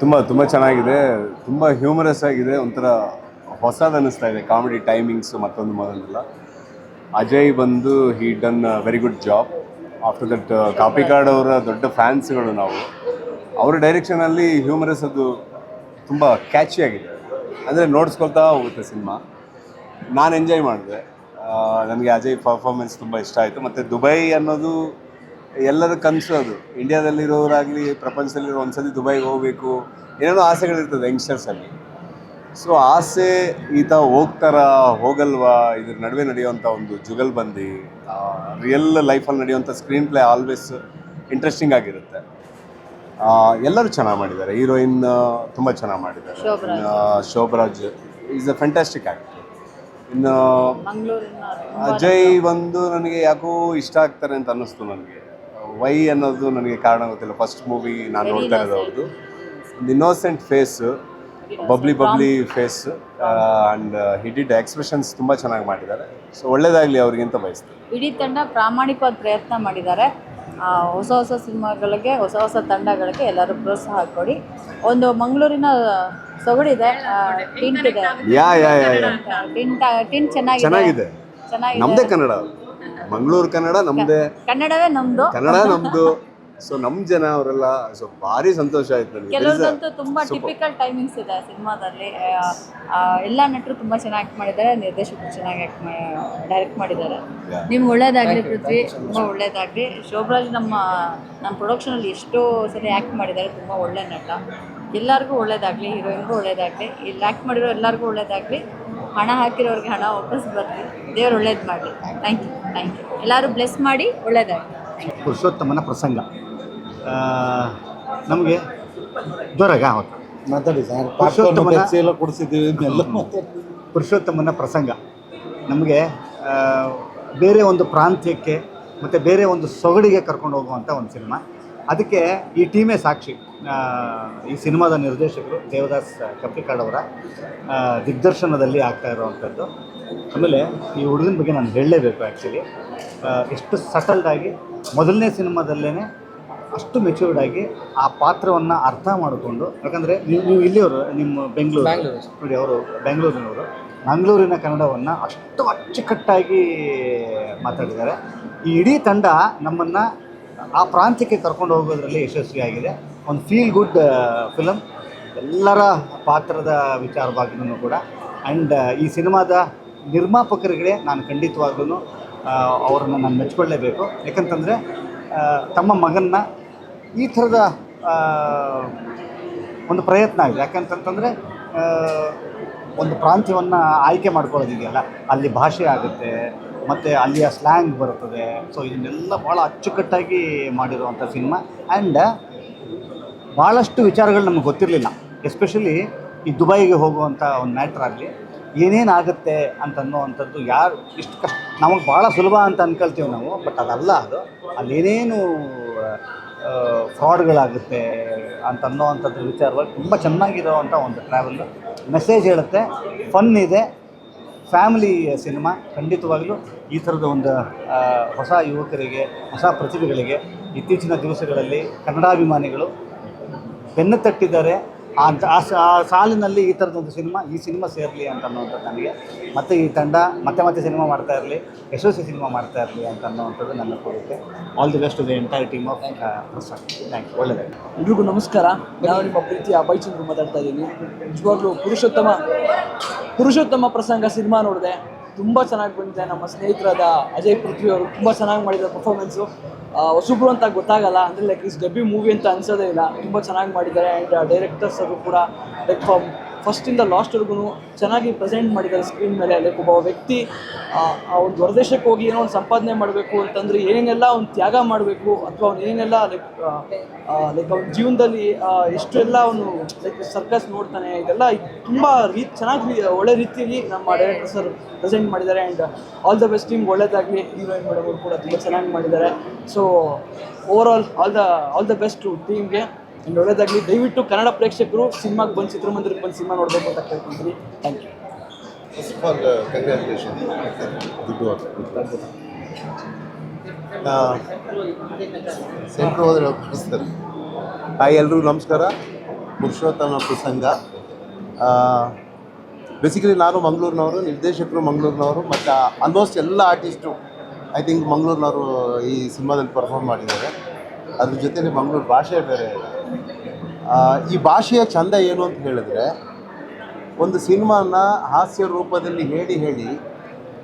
ತುಂಬ ತುಂಬ ಚೆನ್ನಾಗಿದೆ. ತುಂಬ ಹ್ಯೂಮರಸ್ ಆಗಿದೆ. ಒಂಥರ ಹೊಸದು ಅನ್ನಿಸ್ತಾ ಇದೆ. ಕಾಮಿಡಿ ಟೈಮಿಂಗ್ಸ್ ಮತ್ತೊಂದು ಮೊದಲೆಲ್ಲ. ಅಜಯ್ ಬಂದು he done very good job after that copy card ಅವರ ದೊಡ್ಡ ಫ್ಯಾನ್ಸ್ಗಳು ನಾವು. ಅವರ ಡೈರೆಕ್ಷನಲ್ಲಿ ಹ್ಯೂಮರಸ್ ಅದು ತುಂಬ ಕ್ಯಾಚಿ ಆಗಿದೆ. ಅಂದರೆ ನೋಡಿಸ್ಕೊಳ್ತಾ ಹೋಗುತ್ತೆ ಸಿನಿಮಾ. ನಾನು ಎಂಜಾಯ್ ಮಾಡಿದೆ. ನನಗೆ ಅಜಯ್ ಪರ್ಫಾರ್ಮೆನ್ಸ್ ತುಂಬ ಇಷ್ಟ ಆಯಿತು. ಮತ್ತು ದುಬೈ ಅನ್ನೋದು ಎಲ್ಲರ ಕನಸು ಅದು. ಇಂಡಿಯಾದಲ್ಲಿರೋರಾಗಲಿ ಪ್ರಪಂಚದಲ್ಲಿರೋ ಒಂದ್ಸತಿ ದುಬೈಗೆ ಹೋಗಬೇಕು ಏನೇನೋ ಆಸೆಗಳಿರ್ತದೆ ಯಂಗ್ಸ್ಟರ್ಸಲ್ಲಿ. ಸೊ ಆಸೆ ಈತ ಹೋಗ್ತಾರ ಹೋಗಲ್ವಾ ಇದ್ರ ನಡುವೆ ನಡೆಯುವಂಥ ಒಂದು ಜುಗಲ್ ಬಂದಿ ರಿಯಲ್ ಲೈಫಲ್ಲಿ ನಡೆಯುವಂಥ ಸ್ಕ್ರೀನ್ ಪ್ಲೇ ಆಲ್ವೇಸ್ ಇಂಟ್ರೆಸ್ಟಿಂಗ್ ಆಗಿರುತ್ತೆ. ಎಲ್ಲರೂ ಚೆನ್ನಾಗಿ ಮಾಡಿದ್ದಾರೆ. ಹೀರೋಯಿನ್ ತುಂಬ ಚೆನ್ನಾಗಿ ಮಾಡಿದ್ದಾರೆ. Shobhraj. Shobhraj is a fantastic actor ಇನ್ನು ಅಜಯ್ ಒಂದು ನನಗೆ ಯಾಕೋ ಇಷ್ಟ ಆಗ್ತಾರೆ ಅಂತ ಅನ್ನಿಸ್ತು ನನಗೆ. ವೈ ಅನ್ನೋದು ನನಗೆ ಕಾರಣ ಗೊತ್ತಿಲ್ಲ. ಫಸ್ಟ್ ಮೂವಿ ನಾನು ನೋಡ್ತಾ ಇರೋದು ಅವ್ರದ್ದು. ಒಂದು innocent face bubbly bubbly face and hidden expressions ತುಂಬ ಚೆನ್ನಾಗಿ ಮಾಡಿದ್ದಾರೆ. ಸೊ ಒಳ್ಳೇದಾಗಲಿ ಅವ್ರಿಗಿಂತ ಬಯಸ್ತೀನಿ. ಇಡೀ ತಂಡ ಪ್ರಾಮಾಣಿಕವಾದ ಪ್ರಯತ್ನ ಮಾಡಿದ್ದಾರೆ. ಹೊಸ ಹೊಸ ಸಿನಿಮಾಗಳಿಗೆ ಹೊಸ ಹೊಸ ತಂಡಗಳಿಗೆ ಎಲ್ಲರೂ ಪ್ರೋತ್ಸಾಹ ಕೊಡಿ. ಒಂದು ಮಂಗಳೂರಿನ ಸೊಗಡಿದೆ ಟಿಂಟ್ ಇದೆ. ಯಾ ಯಾ ಯಾ ಯಾ. ಟಿಂಟ್ ಟಿಂಟ್ ಚೆನ್ನಾಗಿದೆ. ಚೆನ್ನಾಗಿದೆ. ಚೆನ್ನಾಗಿದೆ. ನಮ್ಮದೇ ಕನ್ನಡ. ಮಂಗಳೂರು ಕನ್ನಡ ನಮ್ದೇ. ಕನ್ನಡವೇ ನಮ್ದು. ಕನ್ನಡ ನಮ್ದು. ಸೊ ನಮ್ ಜನ ಅವರೆಲ್ಲ ಸೊ ಭಾರಿ ಸಂತೋಷ ಆಯ್ತು ನನಗೆ ಕೆಲವ್ರದಂತೂ ತುಂಬಾ ಟಿಪಿಕಲ್ ಟೈಮಿಂಗ್ಸ್ ಇದೆ ಸಿನಿಮಾದಲ್ಲಿ. ಎಲ್ಲಾ ನಟರು ತುಂಬಾ ಚೆನ್ನಾಗಿ ಆಕ್ಟ್ ಮಾಡಿದ್ದಾರೆ. ನಿರ್ದೇಶಕರು ಚೆನ್ನಾಗಿ ಆಕ್ಟ್ ಡೈರೆಕ್ಟ್ ಮಾಡಿದ್ದಾರೆ. Yeah. ನಿಮ್ಗೆ ಒಳ್ಳೇದಾಗ್ಲಿ ಪೃಥ್ವಿ. ತುಂಬಾ ಒಳ್ಳೇದಾಗ್ಲಿ. ಶೋಭರಾಜ್ ನಮ್ಮ ನಮ್ಮ ಪ್ರೊಡಕ್ಷನ್ ಅಲ್ಲಿ ಎಷ್ಟೋ ಸರಿ ಆಕ್ಟ್ ಮಾಡಿದ್ದಾರೆ. ತುಂಬಾ ಒಳ್ಳೆ ನಟ. ಎಲ್ಲರಿಗೂ ಒಳ್ಳೇದಾಗ್ಲಿ ಹೀರೋಯಿನ್ಗೂ ಒಳ್ಳೇದಾಗ್ಲಿ. ಇಲ್ಲಿ ಆಕ್ಟ್ ಮಾಡಿರೋ ಎಲ್ಲರಿಗೂ ಒಳ್ಳೇದಾಗ್ಲಿ. ಹಣ ಹಾಕಿರೋರಿಗೆ ಹಣ ವಾಪಸ್ ಬರ್ಲಿ. ದೇವ್ರು ಒಳ್ಳೇದು ಮಾಡಲಿ. ಥ್ಯಾಂಕ್ ಯು ಥ್ಯಾಂಕ್ ಯು ಎಲ್ಲರೂ ಬ್ಲೆಸ್ ಮಾಡಿ ಒಳ್ಳೆಯದಾಗಿ ಪುರುಷೋತ್ತಮನ ಪ್ರಸಂಗ. ನಮಗೆ ಜ್ವರಗ ಹೌದು ಮಾತಾಡಿ ಸರ್ ಪುರುಷೋತ್ತಮನ- ಎಲ್ಲ ಕುಡಿಸಿದ್ದೀವಿ ಪುರುಷೋತ್ತಮನ ಪ್ರಸಂಗ. ನಮಗೆ ಬೇರೆ ಒಂದು ಪ್ರಾಂತ್ಯಕ್ಕೆ ಮತ್ತು ಬೇರೆ ಒಂದು ಸೊಗಡಿಗೆ ಕರ್ಕೊಂಡು ಹೋಗುವಂಥ ಒಂದು ಸಿನಿಮಾ. ಅದಕ್ಕೆ ಈ ಟೀಮೇ ಸಾಕ್ಷಿ. ಈ ಸಿನಿಮಾದ ನಿರ್ದೇಶಕರು ದೇವದಾಸ್ ಕಪ್ಪಿಕಾಡ್ ಅವರ ದಿಗ್ದರ್ಶನದಲ್ಲಿ ಆಗ್ತಾ ಇರುವಂಥದ್ದು. ಆಮೇಲೆ ಈ ಹುಡುಗನ ಬಗ್ಗೆ ನಾನು ಹೇಳಲೇಬೇಕು ಆ್ಯಕ್ಚುಲಿ ಎಷ್ಟು ಸಟಲ್ಡಾಗಿ ಮೊದಲನೇ ಸಿನಿಮಾದಲ್ಲೇ ಅಷ್ಟು ಮೆಚ್ಯೂರ್ಡ್ ಆಗಿ ಆ ಪಾತ್ರವನ್ನು ಅರ್ಥ ಮಾಡಿಕೊಂಡು ಯಾಕಂದರೆ ನೀವು ನೀವು ಇಲ್ಲಿಯವರು ನಿಮ್ಮ ಬೆಂಗಳೂರು ನೋಡಿ ಅವರು ಬೆಂಗಳೂರಿನವರು ಮಂಗಳೂರಿನ ಕನ್ನಡವನ್ನು ಅಷ್ಟು ಅಚ್ಚುಕಟ್ಟಾಗಿ ಮಾತಾಡಿದ್ದಾರೆ. ಈ ಇಡೀ ತಂಡ ನಮ್ಮನ್ನು ಆ ಪ್ರಾಂತ್ಯಕ್ಕೆ ಕರ್ಕೊಂಡು ಹೋಗೋದ್ರಲ್ಲಿ ಯಶಸ್ವಿಯಾಗಿದೆ. ಒಂದು ಫೀಲ್ ಗುಡ್ ಫಿಲಮ್ ಎಲ್ಲರ ಪಾತ್ರದ ವಿಚಾರವಾಗಿಯೂ ಕೂಡ. ಆ್ಯಂಡ್ ಈ ಸಿನಿಮಾದ ನಿರ್ಮಾಪಕರಿಗೆ ನಾನು ಖಂಡಿತವಾಗ್ಲೂ ಅವರನ್ನು ನಾನು ಮೆಚ್ಕೊಳ್ಳೇಬೇಕು. ಯಾಕಂತಂದರೆ ತಮ್ಮ ಮಗನ್ನ ಈ ಥರದ ಒಂದು ಪ್ರಯತ್ನ ಆಗಿದೆ ಯಾಕಂತಂತಂದರೆ ಒಂದು ಪ್ರಾಂತ್ಯವನ್ನು ಆಯ್ಕೆ ಮಾಡ್ಕೊಳ್ಳೋದಿದೆಯಲ್ಲ ಅಲ್ಲಿ ಭಾಷೆ ಆಗುತ್ತೆ, ಮತ್ತು ಅಲ್ಲಿಯ ಸ್ಲ್ಯಾಂಗ್ ಬರುತ್ತದೆ. ಸೊ ಇದನ್ನೆಲ್ಲ ಭಾಳ ಅಚ್ಚುಕಟ್ಟಾಗಿ ಮಾಡಿರುವಂಥ ಸಿನಿಮಾ. ಆ್ಯಂಡ್ ಭಾಳಷ್ಟು ವಿಚಾರಗಳು ನಮಗೆ ಗೊತ್ತಿರಲಿಲ್ಲ. ಎಸ್ಪೆಷಲಿ ಈ ದುಬೈಗೆ ಹೋಗುವಂಥ ಒಂದು ಮ್ಯಾಟ್ರ್ ಆಗಲಿ, ಏನೇನು ಆಗುತ್ತೆ ಅಂತ ಅನ್ನೋವಂಥದ್ದು ಯಾರು ಇಷ್ಟು ಕಷ್ಟ, ನಮಗೆ ಭಾಳ ಸುಲಭ ಅಂತ ಅಂದ್ಕೊಳ್ತೀವಿ ನಾವು, ಬಟ್ ಅದಲ್ಲ ಅದು. ಅಲ್ಲೇನೇನು ಫ್ರಾಡ್ಗಳಾಗುತ್ತೆ ಅಂತ ಅನ್ನೋವಂಥದ್ರ ವಿಚಾರವಾಗಿ ತುಂಬ ಚೆನ್ನಾಗಿರೋವಂಥ ಒಂದು ಟ್ರಾವೆಲ್. ಮೆಸೇಜ್ ಹೇಳುತ್ತೆ, ಫನ್ ಇದೆ, ಫ್ಯಾಮಿಲಿ ಸಿನಿಮಾ ಖಂಡಿತವಾಗಲೂ ಈ ಥರದ ಒಂದು ಹೊಸ ಯುವಕರಿಗೆ, ಹೊಸ ಪ್ರತಿಭೆಗಳಿಗೆ ಇತ್ತೀಚಿನ ದಿವಸಗಳಲ್ಲಿ ಕನ್ನಡಾಭಿಮಾನಿಗಳು ಬೆನ್ನು ತಟ್ಟಿದ್ದಾರೆ. ಆ ಸಾಲಿನಲ್ಲಿ ಈ ಥರದೊಂದು ಸಿನಿಮಾ ಈ ಸಿನಿಮಾ ಸೇರಲಿ ಅಂತ ಅನ್ನೋವಂಥದ್ದು ನನಗೆ. ಮತ್ತು ಈ ತಂಡ ಮತ್ತೆ ಮತ್ತೆ ಸಿನಿಮಾ ಮಾಡ್ತಾ ಇರಲಿ ಯಶಸ್ವಿ ಸಿನಿಮಾ ಮಾಡ್ತಾ ಇರಲಿ ಅಂತ ಅನ್ನೋವಂಥದ್ದು ನನ್ನ ಕೋರಿಕೆ. All the best to the entire team of Prasad thank you ಒಳ್ಳೆಯದು ಎಲ್ರಿಗೂ ನಮಸ್ಕಾರ. ನಾನು ನಿಮ್ಮ ಪ್ರೀತಿಯ ಬೈಚಂದ್ರ ಮಾತಾಡ್ತಾ ಇದ್ದೀನಿ ನಿಜವಾಗ್ಲೂ ಪುರುಷೋತ್ತಮ ಪುರುಷೋತ್ತಮ ಪ್ರಸಂಗ ಸಿನಿಮಾ ನೋಡಿದೆ. ತುಂಬ ಚೆನ್ನಾಗಿ ಬಂದಿದೆ. ನಮ್ಮ ಸ್ನೇಹಿತರಾದ ಅಜಯ್ ಪೃಥ್ವಿ ಅವರು ತುಂಬ ಚೆನ್ನಾಗಿ ಮಾಡಿದ್ದಾರೆ ಪರ್ಫಾರ್ಮೆನ್ಸು ಹೊಸಬ್ರು ಅಂತ ಗೊತ್ತಾಗಲ್ಲ. ಅಂದರೆ ಲೈಕ್ ಇಸ್ ಡಬ್ಬಿ ಮೂವಿ ಅಂತ ಅನ್ಸೋದೇ ಇಲ್ಲ. ತುಂಬ ಚೆನ್ನಾಗಿ ಮಾಡಿದ್ದಾರೆ. ಆ್ಯಂಡ್ ಡೈರೆಕ್ಟರ್ಸ್ ಅವರು ಕೂಡ ಲೈಕ್ ಫಸ್ಟಿಂದ ಲಾಸ್ಟ್ವರೆಗೂ ಚೆನ್ನಾಗಿ ಪ್ರೆಸೆಂಟ್ ಮಾಡಿದ್ದಾರೆ ಸ್ಕ್ರೀನ್ ಮೇಲೆ. ಲೈಕ್ ಒಬ್ಬ ವ್ಯಕ್ತಿ ಆ, ಒಂದು ಹೊರದೇಶಕ್ಕೆ ಹೋಗಿ ಏನೋ ಒಂದು ಸಂಪಾದನೆ ಮಾಡಬೇಕು ಅಂತಂದರೆ ಏನೇನೆಲ್ಲ ಅವ್ನು ತ್ಯಾಗ ಮಾಡಬೇಕು ಅಥವಾ ಅವ್ನು ಏನೆಲ್ಲ ಲೈಕ್ ಲೈಕ್ ಅವ್ನ ಜೀವನದಲ್ಲಿ ಎಷ್ಟೆಲ್ಲ ಎಷ್ಟು ಅವನು ಲೈಕ್ ಸರ್ಕಸ್ ನೋಡ್ತಾನೆ ಇದೆಲ್ಲ ತುಂಬ ರೀತಿ ಚೆನ್ನಾಗಿ ಒಳ್ಳೆ ರೀತಿಯಲ್ಲಿ ನಮ್ಮ ಡೈರೆಕ್ಟರ್ ಸರ್ ಪ್ರೆಸೆಂಟ್ ಮಾಡಿದ್ದಾರೆ. And all the best team ಒಳ್ಳೆಯದಾಗಲಿ ಹೀರೋಯಿನ್ ಮೇಡಮ್ ಕೂಡ ತುಂಬ ಚೆನ್ನಾಗಿ ಮಾಡಿದ್ದಾರೆ. So over all all the all the best ಟೀಮ್ಗೆ ಆ್ಯಂಡ್ ಒಳ್ಳೇದಾಗಲಿ. ದಯವಿಟ್ಟು ಕನ್ನಡ ಪ್ರೇಕ್ಷಕರು ಸಿನಿಮಾಗೆ ಬಂದು ಚಿತ್ರಮಂದಿರಕ್ಕೆ ಬಂದು ಸಿನಿಮಾ ನೋಡಬೇಕು ಅಂತ ಕೇಳ್ಕೊಂತೀನಿ ಥ್ಯಾಂಕ್ ಯು ಗುಡ್ ಹಾಯ್ ಎಲ್ರಿಗೂ ನಮಸ್ಕಾರ. ಪುರುಷೋತ್ತಮ ಪ್ರಸಂಗ. ಬೇಸಿಕಲಿ ನಾನು ಮಂಗಳೂರಿನವರು, ನಿರ್ದೇಶಕರು ಮಂಗಳೂರಿನವರು, ಮತ್ತು ಆಲ್ಮೋಸ್ಟ್ ಎಲ್ಲ ಆರ್ಟಿಸ್ಟು ಐ ಥಿಂಕ್ ಮಂಗಳೂರಿನವರು ಈ ಸಿನಿಮಾದಲ್ಲಿ ಪರ್ಫಾರ್ಮ್ ಮಾಡಿದ್ದಾರೆ. ಅದ್ರ ಜೊತೆಲಿ ಮಂಗಳೂರು ಭಾಷೆ ಬೇರೆ ಈ ಭಾಷೆಯ ಚಂದ ಏನು ಅಂತ ಹೇಳಿದ್ರೆ, ಒಂದು ಸಿನಿಮಾನ ಹಾಸ್ಯ ರೂಪದಲ್ಲಿ ಹೇಳಿ ಹೇಳಿ,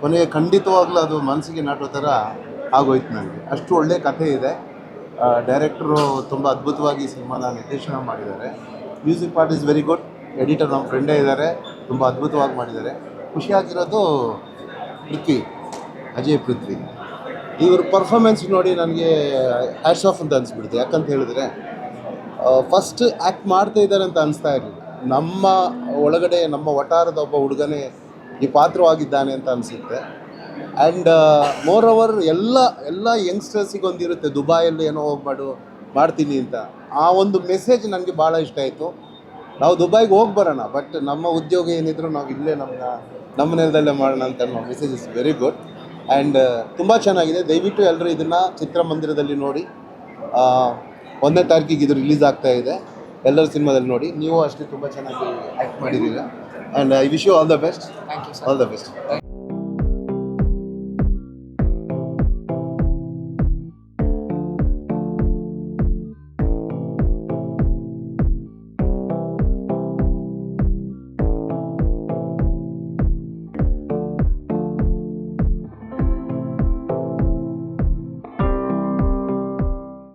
ಕೊನೆಗೆ ಖಂಡಿತವಾಗ್ಲೂ ಅದು ಮನಸ್ಸಿಗೆ ನಾಟೋ ಥರ ಆಗೋಯ್ತು ನನಗೆ. ಅಷ್ಟು ಒಳ್ಳೆಯ ಕಥೆ ಇದೆ. ಡೈರೆಕ್ಟ್ರು ತುಂಬ ಅದ್ಭುತವಾಗಿ ಸಿನಿಮಾನ ನಿರ್ದೇಶನ ಮಾಡಿದ್ದಾರೆ. Music part is very good. Editor ನಮ್ಮ ಫ್ರೆಂಡೇ ಇದ್ದಾರೆ. ತುಂಬ ಅದ್ಭುತವಾಗಿ ಮಾಡಿದ್ದಾರೆ. ಖುಷಿಯಾಗಿರೋದು ಪೃಥ್ವಿ, ಅಜಯ್ ಪೃಥ್ವಿ. ಇವ್ರ ಪರ್ಫಾರ್ಮೆನ್ಸ್ ನೋಡಿ ನನಗೆ ಆ್ಯಶ್ ಆಫ್ ಅಂತ ಅನಿಸ್ಬಿಡ್ತು ಯಾಕಂತ ಹೇಳಿದ್ರೆ ಫಸ್ಟ್ ಆ್ಯಕ್ಟ್ ಮಾಡ್ತಾ ಇದ್ದಾರೆ ಅಂತ ಅನಿಸ್ತಾ ಇರಲಿಲ್ಲ. ನಮ್ಮ ಒಳಗಡೆ, ನಮ್ಮ ವಟಾರದ ಒಬ್ಬ ಹುಡುಗನೇ ಈ ಪಾತ್ರವಾಗಿದ್ದಾನೆ ಅಂತ ಅನಿಸುತ್ತೆ. ಆ್ಯಂಡ್ ಮೋರ್ ಓವರ್ ಎಲ್ಲ ಎಲ್ಲ ಯಂಗ್ಸ್ಟರ್ಸಿಗೆ ಒಂದಿರುತ್ತೆ, ದುಬಾಯಲ್ಲಿ ಏನೋ ಹೋಗ್ಮಾಡು ಮಾಡ್ತೀನಿ ಅಂತ. ಆ ಒಂದು ಮೆಸೇಜ್ ನನಗೆ ಭಾಳ ಇಷ್ಟ ಆಯಿತು. ನಾವು ದುಬೈಗೆ ಹೋಗಿ ಬರೋಣ ಬಟ್ ನಮ್ಮ ಉದ್ಯೋಗ ಏನಿದ್ರು ನಾವು ಇಲ್ಲೇ ನಮ್ಮ ನಮ್ಮ ನೆಲದಲ್ಲೇ ಮಾಡೋಣ ಅಂತ ನಮ್ಮ message is very good and ತುಂಬ ಚೆನ್ನಾಗಿದೆ. ದಯವಿಟ್ಟು ಎಲ್ಲರೂ ಇದನ್ನು ಚಿತ್ರಮಂದಿರದಲ್ಲಿ ನೋಡಿ. ಒಂದನೇ ತಾರೀಕಿಗೆ ಇದು ರಿಲೀಸ್ ಆಗ್ತಾ ಇದೆ. ಎಲ್ಲರ ಸಿನಿಮಾದಲ್ಲಿ ನೋಡಿ. ನೀವು ಅಷ್ಟೇ ತುಂಬ ಚೆನ್ನಾಗಿ ಆ್ಯಕ್ಟ್ ಮಾಡಿದ್ದೀರಾ. And I wish you all the best all the best